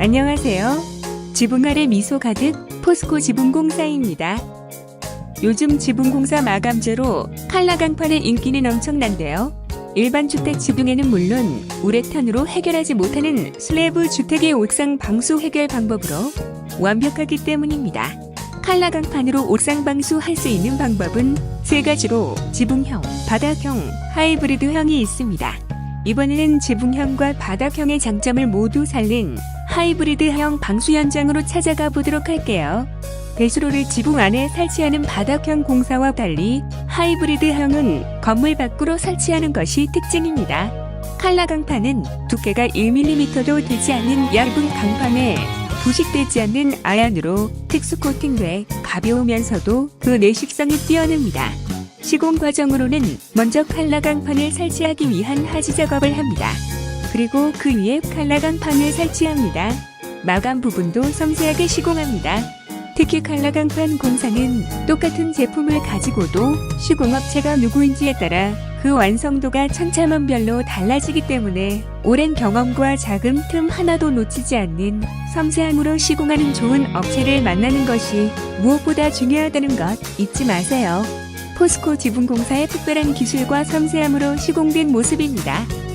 안녕하세요. 지붕 아래 미소 가득 포스코 지붕공사입니다. 요즘 지붕공사 마감제로 칼라 강판의 인기는 엄청난데요. 일반 주택 지붕에는 물론 우레탄으로 해결하지 못하는 슬래브 주택의 옥상 방수 해결 방법으로 완벽하기 때문입니다. 칼라 강판으로 옥상 방수할 수 있는 방법은 세 가지로 지붕형, 바닥형, 하이브리드형이 있습니다. 이번에는 지붕형과 바닥형의 장점을 모두 살린 하이브리드형 방수 현장으로 찾아가 보도록 할게요. 배수로를 지붕 안에 설치하는 바닥형 공사와 달리 하이브리드형은 건물 밖으로 설치하는 것이 특징입니다. 칼라 강판은 두께가 1mm도 되지 않는 얇은 강판에 부식되지 않는 아연으로 특수 코팅돼 가벼우면서도 그 내식성이 뛰어납니다. 시공 과정으로는 먼저 칼라 강판을 설치하기 위한 하지 작업을 합니다. 그리고 그 위에 칼라 강판을 설치합니다. 마감 부분도 섬세하게 시공합니다. 특히 칼라 강판 공사는 똑같은 제품을 가지고도 시공업체가 누구인지에 따라 그 완성도가 천차만별로 달라지기 때문에 오랜 경험과 자금 틈 하나도 놓치지 않는 섬세함으로 시공하는 좋은 업체를 만나는 것이 무엇보다 중요하다는 것 잊지 마세요. 포스코 지붕공사의 특별한 기술과 섬세함으로 시공된 모습입니다.